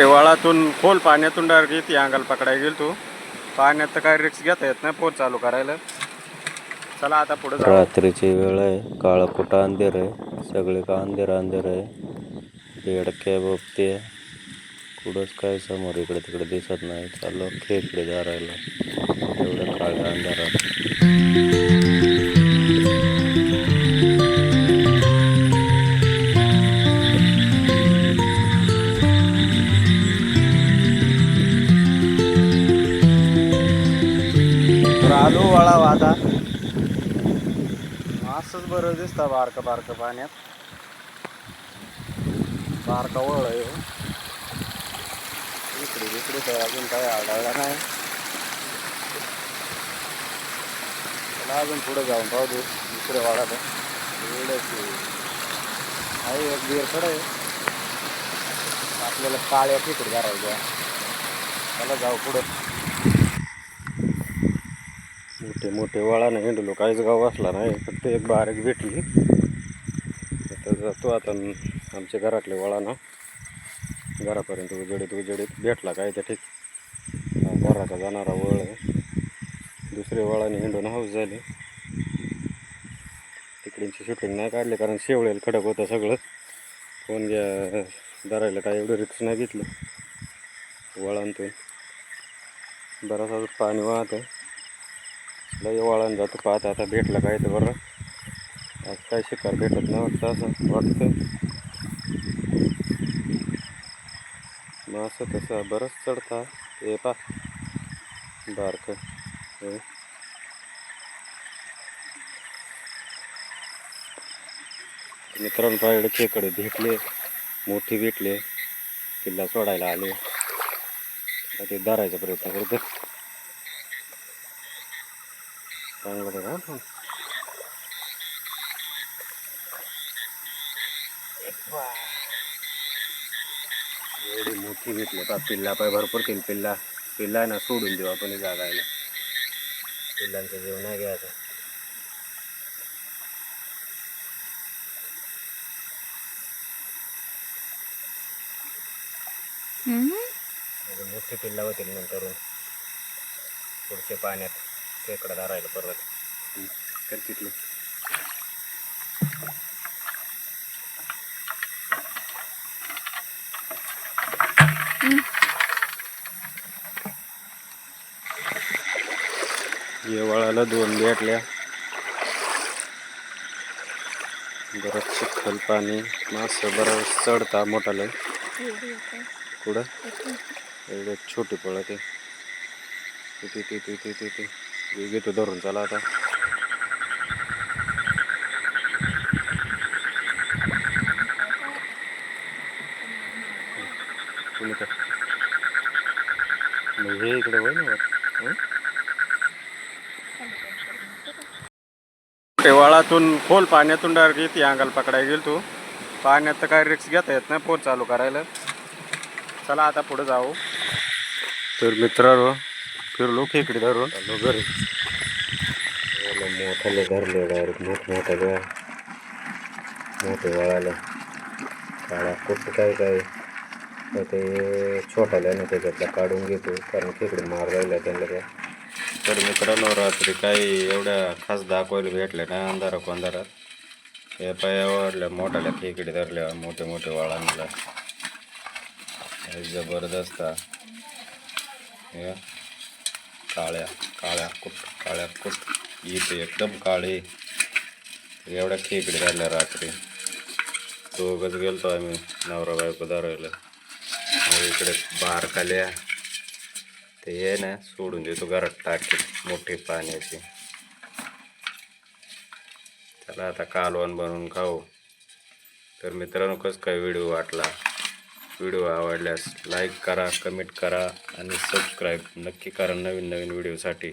मोठे वळातून खोल पाण्यातून डायरेक्ट येते अंगाला पकडायला गेल तू पाण्यात तर काय रिक्स घेता येत नाही पोट चालू करायला. चला आता पुढे रात्रीची वेळ आहे काळा कुठं अंधेर आहे? सगळे का अंधेर अंधेर आहे? बेडक्या बघते कुठंच काय समोर इकडे तिकडे दिसत नाही. चाललो खेकडे धरायला एवढं काळ्या अंधारात आलो वळावा आता असंच बरं दिसतं बारकं बारकं पाण्यात. बारका वळ आहे हो. इकडे इकडे तर अजून काय आढळला नाही. त्याला अजून पुढे जाऊन पाहू दे दुसऱ्या वाडाला एवढंच आहे एक बिअर आहे. आपल्याला काळ्या तिकडे करायच्या त्याला जाऊ पुढं. मोठे मोठे वळाने हिंडलो. काहीच गाव असला नाही फक्त एक बारीक भेटली. तर जातो आता आमच्या घरातले वळाना. घरापर्यंत उजडीत उजडीत भेटला काय तर ठीक घराचा जाणारा वळ आहे. दुसरे वळाने हिंडून हाऊस झाले. तिकडींची शूटिंग नाही काढली कारण शेवळेल खडक होतं सगळं. फोन घ्या धरायला काय एवढं रिक्स नाही घेतलं. वळांतून. बराच पाणी वाहत आहे लय वळण जातो. पाहता आता भेटलं काय तर बरं. आज काय शिकार भेटत नाही वाटतं असं वाटतं. मग असं तसं बरंच चढता. हे पा. बारक. मित्रांनो पाहिजे खेकडे भेटले. मोठी भेटले. किल्ला सोडायला आले. ते धरायचा प्रयत्न करतो. चांगलं बघा. एवढी मोठी का पिल्ला पाय भरपूर केली. पिल्ला पिल्ला ना सोडून देऊ आपण जागायला. पिल्लांचं जीव नाही घ्यायचा. मोठी पिल्ला होतील नंतर पुढच्या पाण्यात. खेकडा धरायला परत. कर तिथलं. येवळाला दोन भेटल्या. बरंच चिखल पाणी. मासं बरं चढता मोठाले कुठं? एवढे छोटे पळत. आहे तिथे तिथे तिथे तिथे घेतो धरून चला आता हे इकडे होय ना? वळातून खोल पाण्यातून डायरेक्ट येते अंगाला पकडायला गेल तू पाण्यात तर काय रिक्स घेता येत नाही पोट चालू करायला चला आता पुढे जाऊ तर मित्रांनो फिरलो खेकडे धरून आलो घरी। मोठाले धरले डायरेक्ट मोठ मोठाले मोठे वळाले काळा कुठं काय काय तर ते छोटाल्या ना त्याच्यातला काढून घेतो कारण खेकडे मार राहिला त्यांना काय तर मित्रांनो रात्री काही एवढ्या खास दाखवायला भेटल्या नाही अंधारा अंधारात या पायावरल्या मोठाल्या खेकडे धरल्या मोठे मोठे वळांना जबरदस्त हा. काळ्या काळ्या कुट काळ्या कुट. इथे एकदम काळे. एवढ्या खेकडे झाल्या रात्री. दोघंच गेलतो आम्ही नवरा बायको दारवायला मग इकडे बार काल्या ते ये ना सोडून देतो घरात टाकी मोठी पाण्याची. त्याला आता कालवण बनवून खाऊ. तर मित्रांनो कसं काय व्हिडिओ वाटला? व्हिडिओ आवडल्यास लाईक करा कमेंट करा आणि सबस्क्राईब नक्की करा नवीन नवीन व्हिडिओसाठी.